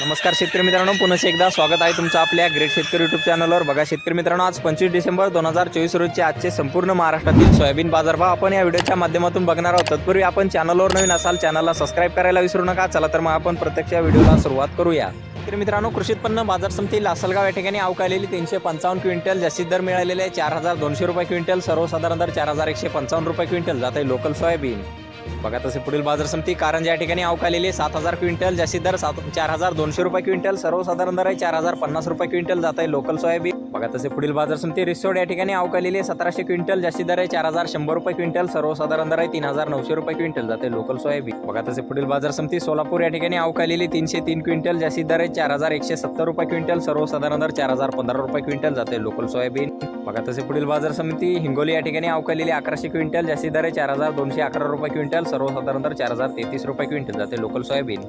नमस्कार शेतकरी मित्रांनो पुन्हा एकदा स्वागत आहे तुमचं आपल्या ग्रेट शेतकरी युट्यूब चॅनलवर बघा शेतकरी मित्रांनो आज पंचवीस डिसेंबर दोन हजार चोवीस रोजचे आजचे संपूर्ण महाराष्ट्रातील सोयाबीन बाजारभाव आपण या व्हिडिओच्या माध्यमातून बघणार आहोत. तत्पूर्वी आपण चॅनलवर नवीन असाल चॅनलला सबस्क्राईब करायला विसरू नका. चला तर मग आपण प्रत्यक्ष या व्हिडिओला सुरुवात करूया. तर मित्रांनो कृषी उत्पन्न बाजार समिती लासलगाव या ठिकाणी अवकालेली तीनशे पंचावन्न क्विंटल जास्तीत दर मिळालेले आहे चार हजार दोनशे रुपये क्विंटल सर्वसाधारण दर चार हजार एकशे पंचावन्न रुपये क्विंटल. जात आहे लोकल सोयाबीन. बघा तसे पुढील बाजार समिती कारंजा या ठिकाणी अवकालेली सात हजार क्विंटल जास्तीत दर सात चार हजार दोनशे रुपये क्विंटल सर्वसाधारण दर आहे चार हजार पन्नास रुपये क्विंटल जात आहे लोकल सोयाबीन बघा तसे पुढील बाजार समिती रिसोड या ठिकाणी अवकालेली सतराशे क्विंटल जास्ती दर आहे चार हजार शंभर रुपये क्विंटल सर्वसाधारण दर आहे तीन हजार नऊशे रुपये क्विंटल जाते लोकल सोयाबीन बघा तसे पुढील बाजार समिती सोलापूर या ठिकाणी अवकालेली तीनशे तीन क्विंटल जास्तीत दर आहे चार हजार एकशे सत्तर रुपये क्विंटल सर्वसाधारण दर चार हजार पंधरा रुपये क्विंटल जाते लोकल सोयाबीन बघा तसे पुढील बाजार समिती हिंगोली या ठिकाणी अवकालेली अकराशे क्विंटल जास्तीत दर आहे चार हजार दोनशे अकरा रुपये क्विंटल सर्वसाधारण दर चार हजार तेहतीस रुपये क्विंटल जाते लोकल सोयाबीन